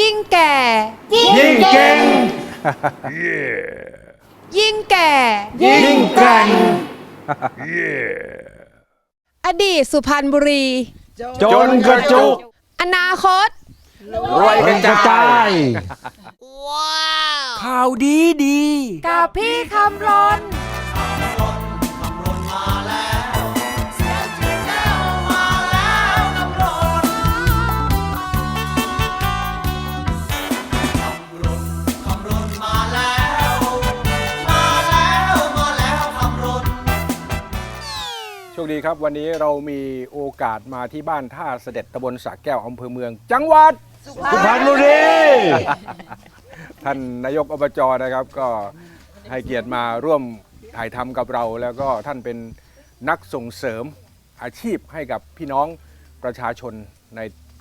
ยิ่งแก่ ยิ่งเก่ง ยิ่งแก่ ยิ่งแกร่ง อดีตสุพรรณบุรี จนกระจุกอนาคต รวยกระจายข่าวดีดี กับพี่คำรน ชคดีครับ วันนี้เรามีโอกาสมาที่บ้านท่าเสด็จตำบลสระแก้วอำเภอเมือง จังหวัดสุพรรณบุรีท่านนายกอบจนะครับก็ให้เกียรติมาร่วมถ่ายทำกับเรา แล้วก็ท่านเป็นนักส่งเสริมอาชีพให้กับพี่น้องประชาชนใน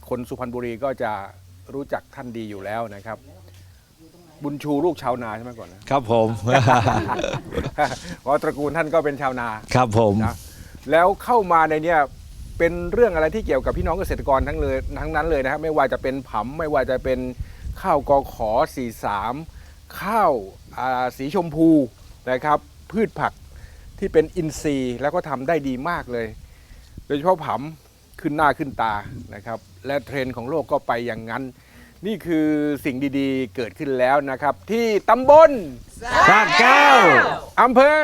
คนสุพรรณบุรีก็จะรู้จักท่านดีอยู่แล้วนะครับ บุญชูลูกชาวนาใช่ไหมก่อนนะครับผมเพราะตระกูลท่านก็เป็นชาวนาครับผมนะ แล้วเข้ามาในเนี่ยเป็นเรื่องอะไรที่เกี่ยวกับพี่น้องเกษตรกรทั้งเลยทั้งนั้นเลยนะครับไม่ว่าจะเป็นผำไม่ว่าจะเป็นข้าวกอขอ43ข้าวอ่าสีชมพูนะครับพืชผักที่เป็นอินทรีย์แล้วก็ทำได้ดีมากเลย โดยเฉพาะผำขึ้นหน้าขึ้นตานะครับและเทรนด์ของโลกก็ไปอย่างนั้น นี่คือสิ่งดีๆ เกิดขึ้นแล้วนะครับ ที่ตำบลสระแก้วอำเภอ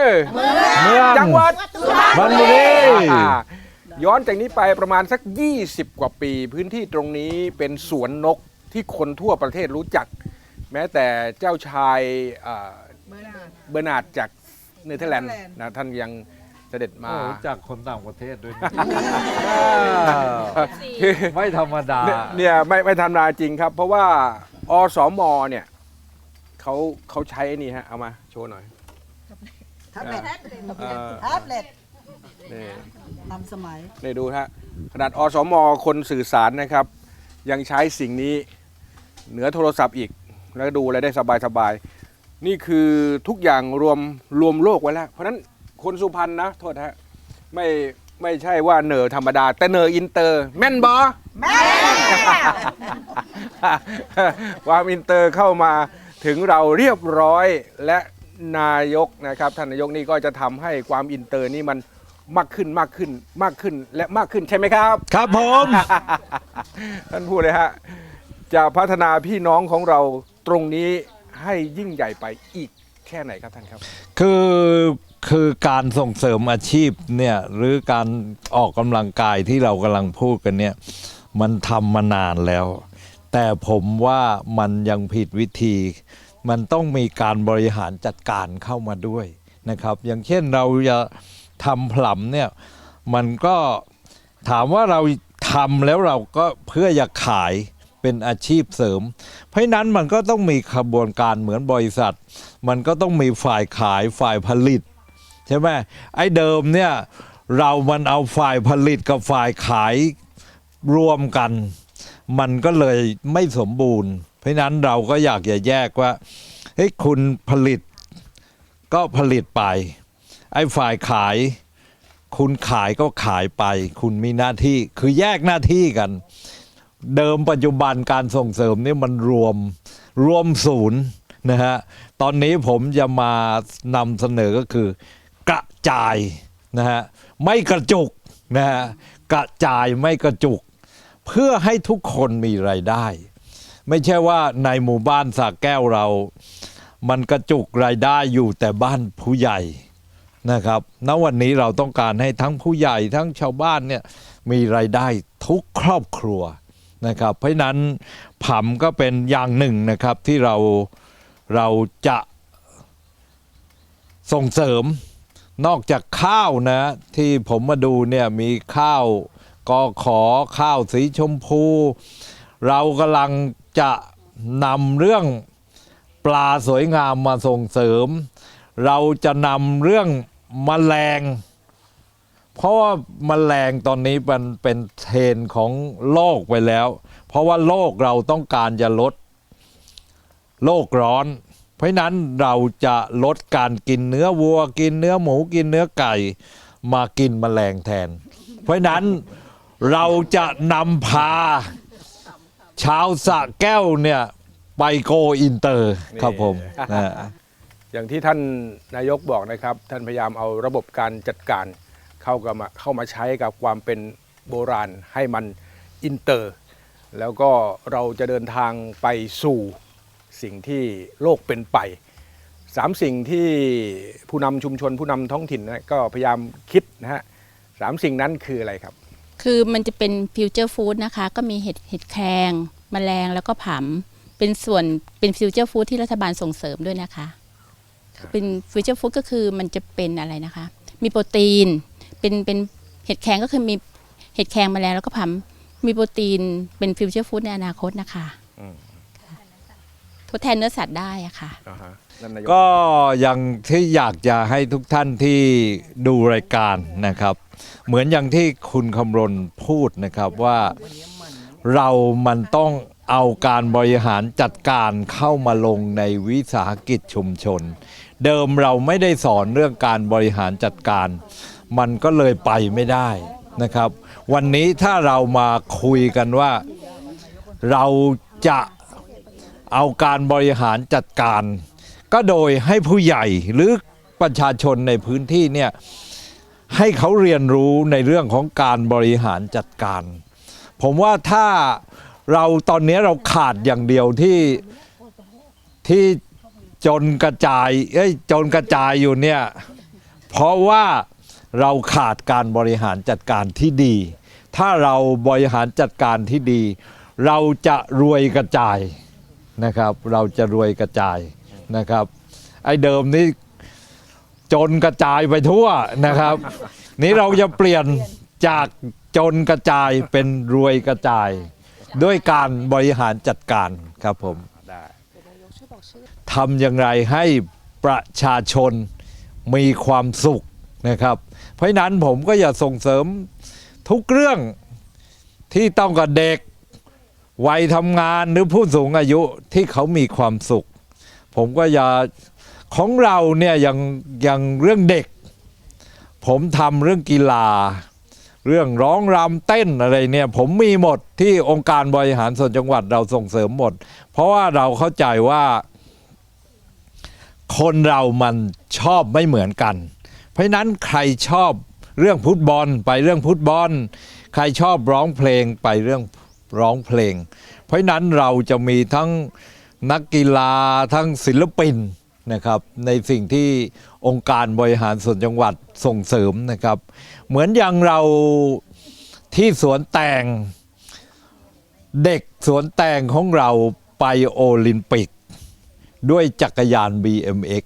เมืองจังหวัดสุพรรณบุรีอ่าย้อนจากนี้ไปประมาณสัก 20 กว่าปี พื้นที่ตรงนี้เป็นสวนนกที่คนทั่วประเทศรู้จัก แม้แต่เจ้าชายอ่าเบอร์นาร์ดจากเนเธอร์แลนด์นะท่านยัง เสด็จมา โอ้จากคนต่างประเทศด้วยนะคือไม่ธรรมดาเนี่ยเนี่ยไม่ไม่ทำนาจริงครับ เพราะว่าอสมเนี่ยเขาเขาใช้ไอ้นี่ฮะเอามาโชว์หน่อยแท็บเล็ตเอ่อแท็บเล็ตนี่ทันสมัยนี่ดูฮะขนาดอสมคนสื่อสารนะครับ ยังใช้สิ่งนี้เหนือโทรศัพท์อีก แล้วดูอะไรได้สบายๆนี่คือทุกอย่างรวมรวมโลกไว้แล้ว เพราะฉะนั้น คนสุพรรณนะโทษฮะไม่ไม่ใช่ว่าเหนอธรรมดา แต่เหนออินเตอร์ แม่นบอแม่ความอินเตอร์เข้ามาถึงเราเรียบร้อยและนายกนะครับท่านนายกนี่ก็จะทำให้ความอินเตอร์นี่มันมากขึ้นมากขึ้นมากขึ้นและมากขึ้นใช่ไหมครับ ครับผมท่านพูดเลยฮะจะพัฒนาพี่น้องของเราตรงนี้ให้ยิ่งใหญ่ไปอีกแค่ไหนครับท่านครับ คือคือการส่งเสริมอาชีพเนี่ยหรือการออกกำลังกายที่เรากำลังพูดกันเนี่ยมันทำมานานแล้ว แต่ผมว่ามันยังผิดวิธี มันต้องมีการบริหารจัดการเข้ามาด้วยนะครับ อย่างเช่นเราจะทำผลำเนี่ยมันก็ถามว่าเราทำแล้วเราก็เพื่ออยากขาย เป็นอาชีพเสริม เพราะนั้นมันก็ต้องมีขบวนการเหมือนบริษัท มันก็ต้องมีฝ่ายขายฝ่ายผลิต ใช่ไหมไอ้เดิมเนี่ยเรามันเอาฝ่ายผลิตกับฝ่ายขายรวมกัน มันก็เลยไม่สมบูรณ์ เพราะฉะนั้นเราก็อยากจะแยกว่าเฮ้ยคุณผลิตก็ผลิตไป ไอ้ฝ่ายขาย คุณขายก็ขายไป คุณมีหน้าที่คือแยกหน้าที่กัน เดิมปัจจุบันการส่งเสริมนี่มันรวมรวมศูนย์นะฮะตอนนี้ผมจะมานำเสนอก็คือกระจายนะฮะไม่กระจุกนะฮะกระจายไม่กระจุก เพื่อให้ทุกคนมีไรายได้ ไม่ใช่ว่าในหมู่บ้านสาแก้วเรา มันกระจุกรายได้อยู่แต่บ้านผู้ใหญ่นะครับ ณ วันนี้เราต้องการให้ทั้งผู้ใหญ่ทั้งชาวบ้านเนี่ยมีรายได้ทุกครอบครัว นะครับเพราะนั้นผำก็เป็นอย่างหนึ่งนะครับที่เราเราจะส่งเสริมนอกจากข้าวนะ ที่ผมมาดูเนี่ยมีข้าวกอขอข้าวสีชมพู เรากำลังจะนำเรื่องปลาสวยงามมาส่งเสริม เราจะนำเรื่องมแมลง เพราะว่าแมลงตอนนี้มันเป็นเทรนด์ของโลกไปแล้ว เพราะว่าโลกเราต้องการจะลดโลกร้อน เพราะฉะนั้นเราจะลดการกินเนื้อวัว กินเนื้อหมูกินเนื้อไก่ มากินแมลงแทน เพราะฉะนั้นเราจะนำพา ชาวสระแก้วเนี่ยไปโกอินเตอร์ครับผมนี่นะ อย่างที่ท่านนายกบอกนะครับ ท่านพยายามเอาระบบการจัดการ เข้ากับมาเข้ามาใช้กับความเป็นโบราณให้มันอินเตอร์ แล้วก็เราจะเดินทางไปสู่สิ่งที่โลกเป็นไปสามสิ่งที่ผู้นำชุมชนผู้นำท้องถิ่นนะก็พยายามคิดนะฮะสามสิ่งนั้นคืออะไรครับ คือมันจะเป็นฟิวเจอร์ฟู้ดนะคะ ก็มีเห็ดเห็ดแครงแมลงแล้วก็ผำเป็นส่วนเป็นฟิวเจอร์ฟู้ดที่รัฐบาลส่งเสริมด้วยนะคะ เป็นฟิวเจอร์ฟู้ดก็คือมันจะเป็นอะไรนะคะ มีโปรตีน เป็นเป็นเห็ดแครงก็คือมีเห็ดแครงแมลงแล้วก็ผำมีโปรตีนเป็นฟิวเจอร์ฟู้ดในอนาคตนะคะอืมค่ะทดแทนเนื้อสัตว์ได้อะค่ะอ่าฮะนั่นนายกก็อย่างที่อยากจะให้ทุกท่านที่ดูรายการนะครับ เหมือนอย่างที่คุณคำรณพูดนะครับว่าเรามันต้องเอาการบริหารจัดการเข้ามาลงในวิสาหกิจชุมชน เดิมเราไม่ได้สอนเรื่องการบริหารจัดการ มันก็เลยไปไม่ได้นะครับ วันนี้ถ้าเรามาคุยกันว่าเราจะเอาการบริหารจัดการ ก็โดยให้ผู้ใหญ่หรือประชาชนในพื้นที่เนี่ยให้เขาเรียนรู้ในเรื่องของการบริหารจัดการ ผมว่าถ้าเราตอนนี้เราขาดอย่างเดียวที่ที่จนกระจายเอ้ยจนกระจายอยู่เนี่ยเพราะว่า เราขาดการบริหารจัดการที่ดี ถ้าเราบริหารจัดการที่ดี เราจะรวยกระจายนะครับ เราจะรวยกระจายนะครับ ไอ้เดิมนี่จนกระจายไปทั่วนะครับ นี้เราจะเปลี่ยนจากจนกระจายเป็นรวยกระจาย ด้วยการบริหารจัดการครับผมทำอย่างไรให้ประชาชนมีความสุขนะครับ ราะนั้นผมก็อยากส่งเสริมทุกเรื่องที่ต้องกับเด็กวัยทำงานหรือผู้สูงอายุที่เขามีความสุข ผมก็อย่าของเราเนี่ยอย่างอย่างเรื่องเด็ก ผมทำเรื่องกีฬา เรื่องร้องรำเต้นอะไรเนี่ย ผมมีหมดที่องค์การบริหารส่วนจังหวัดเราส่งเสริมหมด เพราะว่าเราเข้าใจว่า คนเรามันชอบไม่เหมือนกัน เพราะฉะนั้นใครชอบเรื่องฟุตบอลไปเรื่องฟุตบอล ใครชอบร้องเพลงไปเรื่องร้องเพลง เพราะฉะนั้นเราจะมีทั้งนักกีฬาทั้งศิลปินนะครับในสิ่งที่องค์การบริหารส่วนจังหวัดส่งเสริมนะครับ เหมือนอย่างเราที่สวนแต่งเด็กสวนแต่งของเราไปโอลิมปิก ด้วยจักรยาน BMX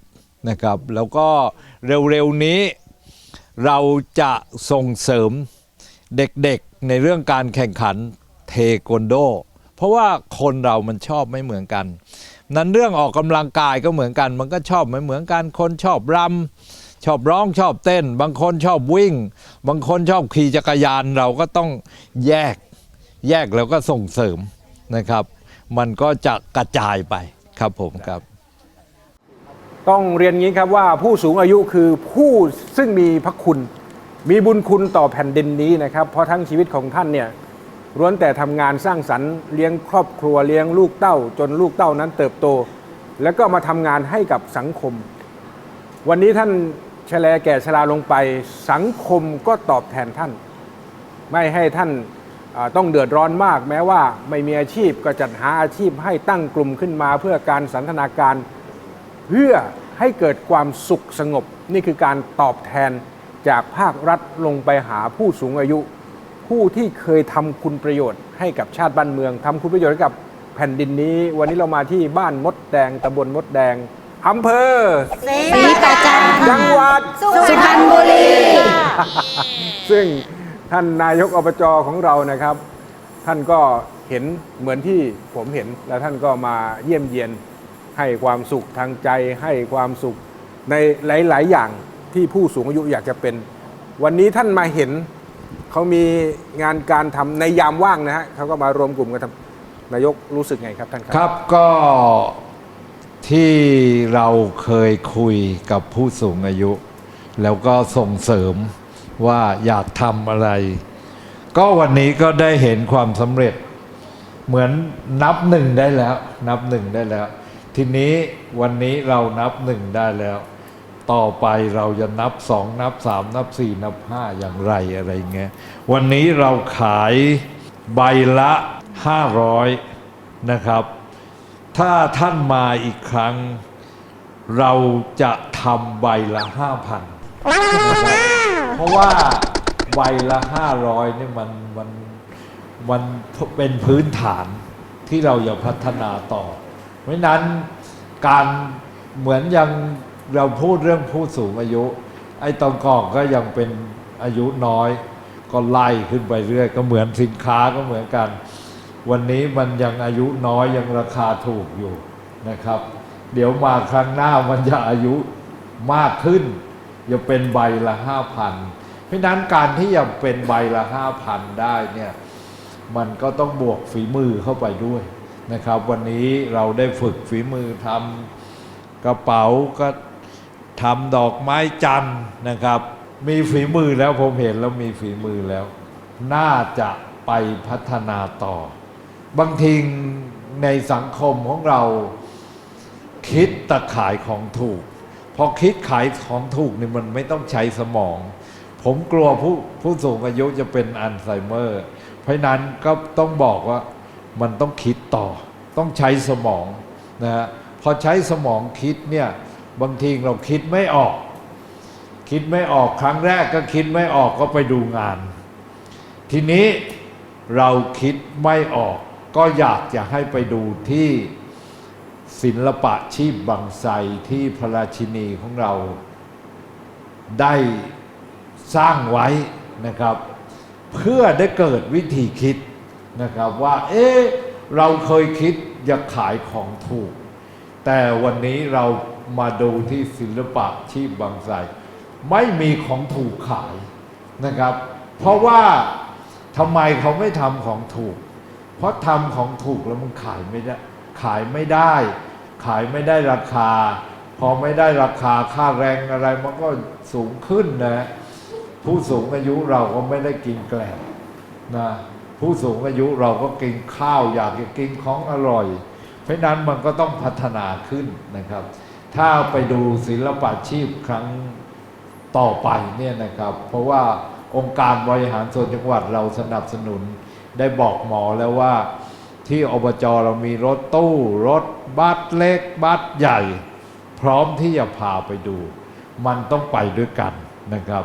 นะครับ แล้วก็ เร็วๆนี้เราจะส่งเสริมเด็กๆในเรื่องการแข่งขันเทควันโด เพราะว่าคนเรามันชอบไม่เหมือนกัน นั้นเรื่องออกกำลังกายก็เหมือนกัน มันก็ชอบไม่เหมือนกัน คนชอบรำชอบร้องชอบเต้น บางคนชอบวิ่ง บางคนชอบขี่จักรยานเราก็ต้องแยกแยกแล้วก็ส่งเสริมนะครับ มันก็จะกระจายไปครับผมครับ ต้องเรียนงี้ครับว่าผู้สูงอายุคือผู้ซึ่งมีพระคุณ มีบุญคุณต่อแผ่นดินนี้นะครับ เพราะทั้งชีวิตของท่านเนี่ยล้วนแต่ทำงานสร้างสรรค์เลี้ยงครอบครัวเลี้ยงลูกเต้า จนลูกเต้านั้นเติบโต แล้วก็มาทำงานให้กับสังคม วันนี้ท่านแฉลแก่ชราลงไป สังคมก็ตอบแทนท่าน ไม่ให้ท่านต้องเดือดร้อนมาก แม้ว่าไม่มีอาชีพก็จัดหาอาชีพให้ตั้งกลุ่มขึ้นมาเพื่อการสันทนาการ เพื่อให้เกิดความสุขสงบ นี่คือการตอบแทนจากภาครัฐลงไปหาผู้สูงอายุ ผู้ที่เคยทำคุณประโยชน์ให้กับชาติบ้านเมืองทำคุณประโยชน์ให้กับแผ่นดินนี้ วันนี้เรามาที่บ้านมดแดงตำบลมดแดงอำเภอสีประจันจังหวัดสุพรรณบุรี ซึ่งท่านนายกอบจของเรานะครับ ท่านก็เห็นเหมือนที่ผมเห็นแล้วท่านก็มาเยี่ยมเยียน ให้ความสุขทางใจให้ความสุขในหลาย ๆ อย่างที่ผู้สูงอายุอยากจะเป็น วันนี้ท่านมาเห็นเขามีงานการทำในยามว่างนะฮะเขาก็มารวมกลุ่มกันทำนายกรู้สึกไงครับท่านครับครับก็ที่เราเคยคุยกับผู้สูงอายุ แล้วก็ส่งเสริมว่าอยากทำอะไร ก็วันนี้ก็ได้เห็นความสำเร็จ เหมือนนับหนึ่งได้แล้ว นับหนึ่งได้แล้ว ทีนี้วันนี้เรานับหนึ่งได้แล้ว ต่อไปเราจะนับสองนับสามนับสี่นับห้าอย่างไรอะไรเงี้ยวันนี้เราขายใบละห้าร้อยนะครับ ถ้าท่านมาอีกครั้ง เราจะทำใบละห้าพันเพราะว่าใบละห้าร้อยนี่มันมันมันเป็นพื้นฐานที่เราอยากพัฒนาต่อ ราะนั้นการเหมือนยังเราพูดเรื่องผู้สูงอายุ ไอ้ตองกองก็ยังเป็นอายุน้อย ก็ไล่ขึ้นไปเรื่อย ก็เหมือนสินค้าก็เหมือนกัน วันนี้มันยังอายุน้อยยังราคาถูกอยู่นะครับ เดี๋ยวมาครั้งหน้ามันจะอายุมากขึ้นจะเป็นใบละห้าพันเพราะฉะนั้นการที่จะเป็นใบละห้าพันได้เนี่ยมันก็ต้องบวกฝีมือเข้าไปด้วย นะครับ วันนี้เราได้ฝึกฝีมือทำกระเป๋าก็ทำดอกไม้จันนะครับ มีฝีมือแล้วผมเห็นแล้วมีฝีมือแล้ว น่าจะไปพัฒนาต่อ บางทีในสังคมของเราคิดต่ขายของถูก พอคิดขายของถูกนี่มันไม่ต้องใช้สมอง ผมกลัวผู้ผู้สูงอายุจะเป็นอัลไซเมอร์ เพราะนั้นก็ต้องบอกว่า มันต้องคิดต่อ ต้องใช้สมองนะฮะพอใช้สมองคิดเนี่ยบางทีเราคิดไม่ออก คิดไม่ออกครั้งแรกก็คิดไม่ออกก็ไปดูงาน ทีนี้เราคิดไม่ออก ก็อยากจะให้ไปดูที่ศิลปะชีพบางไทรที่พระราชินีของเราได้สร้างไว้นะครับ เพื่อได้เกิดวิธีคิด นะครับว่า เอ๊ะเราเคยคิดอยากขายของถูก แต่วันนี้เรามาดูที่ศิลปะชีพบางไทรไม่มีของถูกขายนะครับ เพราะว่าทำไมเขาไม่ทำของถูก เพราะทำของถูกแล้วมันขายไม่ได้ ขายไม่ได้ ขายไม่ได้ราคา พอไม่ได้ราคาค่าแรงอะไรมันก็สูงขึ้นนะ ผู้สูงอายุเราก็ไม่ได้กินแกล้มนะ ผู้สูงอายุเราก็กินข้าวอยากจะกินของอร่อย เพราะนั้นมันก็ต้องพัฒนาขึ้นนะครับ ถ้าไปดูศิลปะชีพครั้งต่อไปเนี่ยนะครับ เพราะว่าองค์การบริหารส่วนจังหวัดเราสนับสนุนได้บอกหมอแล้วว่าที่อบจเรามีรถตู้ รถบัสเล็กบัสใหญ่ พร้อมที่จะพาไปดู มันต้องไปด้วยกันนะครับ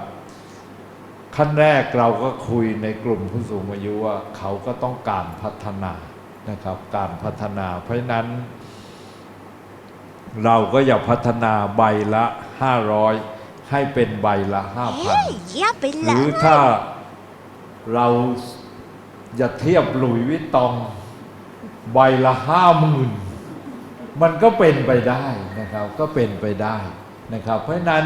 ขั้นแรกเราก็คุยในกลุ่มผู้สูงอายุว่าเขาก็ต้องการพัฒนานะครับ การพัฒนา เพราะฉะนั้น เราก็อย่าพัฒนาใบละ 500 ให้เป็นใบละ 5,000อย่าไปหละรือถ้าเราจะเทียบหลุยส์วิตตองใบละห้าหมื่นมันก็เป็นไปได้นะครับ ก็เป็นไปได้นะครับ เพราะฉะนั้น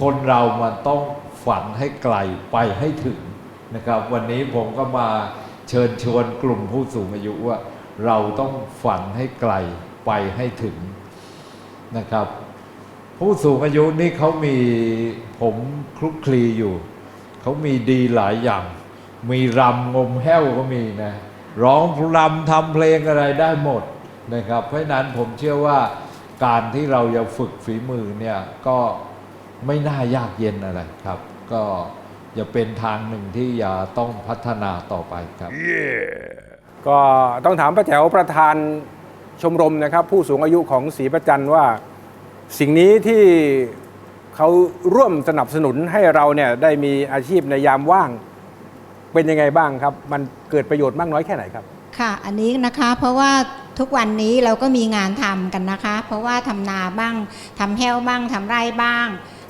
คนเรามันต้อง ฝันให้ไกลไปให้ถึงนะครับ วันนี้ผมก็มาเชิญชวนกลุ่มผู้สูงอายุว่า เราต้องฝันให้ไกลไปให้ถึงนะครับ ผู้สูงอายุนี่เขามีผมคลุกคลีอยู่ เขามีดีหลายอย่าง มีรำงมแห้วก็มีนะร้องรำทำเพลงอะไรได้หมดนะครับ เพราะนั้นผมเชื่อว่าการที่เราจะฝึกฝีมือเนี่ยก็ไม่น่ายากเย็นอะไรครับ ก็จะเป็นทางหนึ่งที่อย่าต้องพัฒนาต่อไปครับ ก็ต้องถามป้าแจ๋วประธานชมรมนะครับ ผู้สูงอายุของศรีประจันว่าสิ่งนี้ที่เขาร่วมสนับสนุนให้เราเนี่ยได้มีอาชีพในยามว่าง เป็นยังไงบ้างครับ มันเกิดประโยชน์มากน้อยแค่ไหนครับ ค่ะ อันนี้นะคะเพราะว่าทุกวันนี้เราก็มีงานทำกันนะคะ เพราะว่าทำนาบ้างทำแห้วบ้างทำไร่บ้าง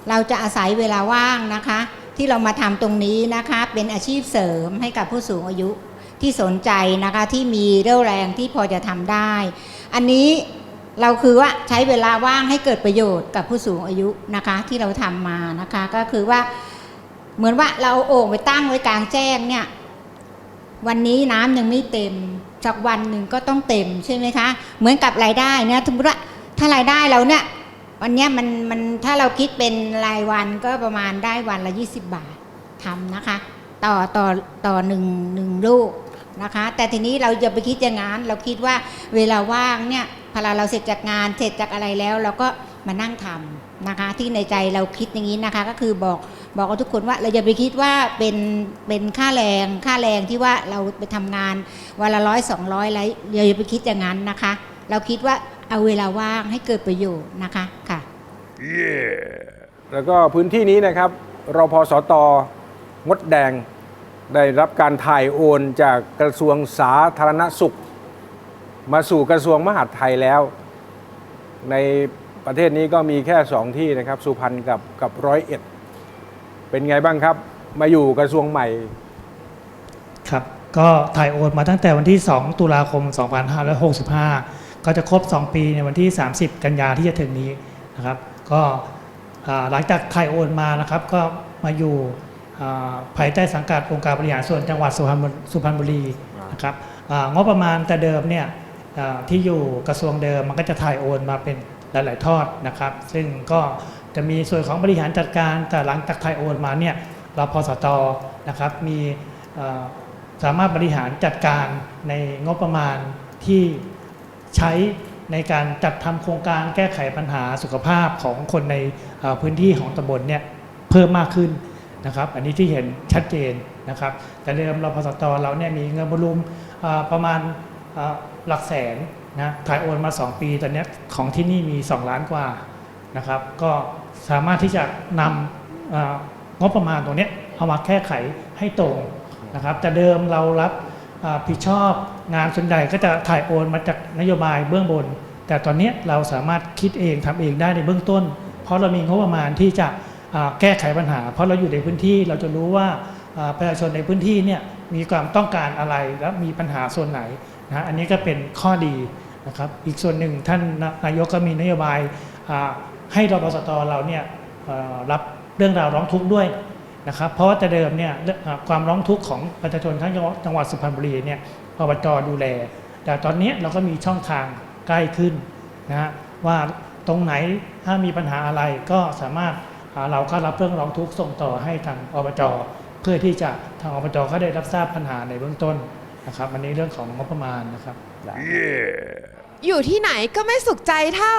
เราจะอาศัยเวลาว่างนะคะ ที่เรามาทำตรงนี้นะคะ เป็นอาชีพเสริมให้กับผู้สูงอายุที่สนใจนะคะที่มีเรี่ยวแรงที่พอจะทำได้ อันนี้เราคือว่าใช้เวลาว่างให้เกิดประโยชน์กับผู้สูงอายุนะคะที่เราทำมานะคะ ก็คือว่าเหมือนว่าเราเอาโอ่งไปตั้งไว้กลางแจ้งเนี่ยวันนี้น้ำยังไม่เต็มสักวันหนึ่งก็ต้องเต็มใช่ไหมคะ เหมือนกับรายได้เนี่ยสมมติว่าถ้ารายได้เราเนี่ย วันนี้มันมันถ้าเราคิดเป็นรายวันก็ประมาณได้วันละ 20 บาททำนะคะ ต่อต่อต่อหนึ่งหนึ่งลูกนะคะ แต่ทีนี้เราจะไปคิดอย่างนั้นเราคิดว่าเวลาว่างเนี่ยพอเราเสร็จจากงานเสร็จจากอะไรแล้ว เราก็มานั่งทำนะคะ ที่ในใจเราคิดอย่างนี้นะคะ ก็คือบอกบอกกับทุกคนว่าเราอย่าไปคิดว่าเป็นเป็นค่าแรงค่าแรงที่ว่าเราไปทำงานวันละร้อยสองร้อยแล้วอย่าไปคิดอย่างนั้นนะคะ เราคิดว่า เอาเวลาว่างให้เกิดประโยชน์นะคะค่ะแล้วก็พื้นที่นี้นะครับรพสตมดแดงได้รับการถ่ายโอนจากกระทรวงสาธารณสุข มาสู่กระทรวงมหาดไทยแล้ว ในประเทศนี้ก็มีแค่สองที่นะครับ สุพรรณกับกับร้อยเอ็ดเป็นไงบ้างครับ มาอยู่กระทรวงใหม่ครับ ก็ถ่ายโอนมาตั้งแต่วันที่ 2 ตุลาคม 2565 ก็จะครบ 2 ปีในวันที่ 30 กันยาที่จะถึงนี้นะครับ ก็อ่าหลังจากถ่ายโอนมานะครับ ก็มาอยู่อ่าภายใต้สังกัดองค์การบริหารส่วนจังหวัดสุพรรณบุสุพรรณบุรีนะครับอ่างบประมาณแต่เดิมเนี่ยอ่าที่อยู่กระทรวงเดิมมันก็จะถ่ายโอนมาเป็นหลาย ๆ ทอดนะครับ ซึ่งก็จะมีส่วนของบริหารจัดการแต่หลังจากถ่ายโอนมาเนี่ยเราพอสตนะครับมีเอ่อสามารถบริหารจัดการในงบประมาณที่ ใช้ในการจัดทำโครงการแก้ไขปัญหาสุขภาพของคนในพื้นที่ของตำบลเนี่ยเพิ่มมากขึ้นนะครับ อันนี้ที่เห็นชัดเจนนะครับ แต่เดิมเราพสตเราเนี่ยมีเงินบรรลุมประมาณหลักแสนนะถ่ายโอนมา 2 ปีตอนเนี้ยของที่นี่มี 2 ล้านกว่านะครับ ก็สามารถที่จะนำงบประมาณตรงเนี้ยเอามาแก้ไขให้ตรงนะครับ แต่เดิมเรารับ ผิดชอบงานส่วนใหญ่ก็จะถ่ายโอนมาจากนโยบายเบื้องบน แต่ตอนนี้เราสามารถคิดเองทำเองได้ในเบื้องต้น เพราะเรามีงบประมาณที่จะแก้ไขปัญหา เพราะเราอยู่ในพื้นที่เราจะรู้ว่าประชาชนในพื้นที่เนี่ยมีความต้องการอะไรและมีปัญหาส่วนไหนนะอันนี้ก็เป็นข้อดีนะครับอีกส่วนหนึ่งท่านนายกก็มีนโยบายให้รปสตเราเนี่ยรับเรื่องราวร้องทุกข์ด้วย นะครับเพราะว่าแต่เดิมเนี่ยเรื่องอ่าความร้องทุกข์ของประชาชนทั้งจังหวัดจังหวัดสุพรรณบุรีเนี่ยอบจดูแล แต่ตอนนี้เราก็มีช่องทางใกล้ขึ้นนะฮะว่าตรงไหนถ้ามีปัญหาอะไรก็สามารถอ่าเราก็รับเรื่องร้องทุกข์ส่งต่อให้ทางอบจเพื่อที่จะทางอบจเขาได้รับทราบปัญหาในเบื้องต้นนะครับอันนี้เรื่องของงบประมาณนะครับอยู่ที่ไหนก็ไม่สุขใจเท่า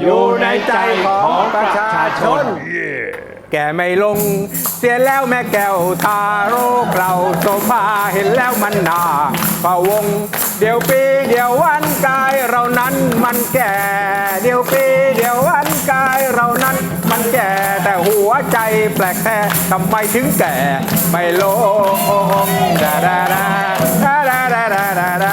อยู่ในใจของประชาชนแก่ไม่ลง เสียแล้วแม่แก้วทาโรคเราโซฟาเห็นแล้วมันนาพะวง เดี๋ยวปีเดี๋ยววันกายเรานั้นมันแก่ เดี๋ยวปีเดี๋ยววันกายเรานั้นมันแก่แต่หัวใจแปลกแท้ทำไมถึงแก่ไม่ลงดาดาดาดาดาดาดา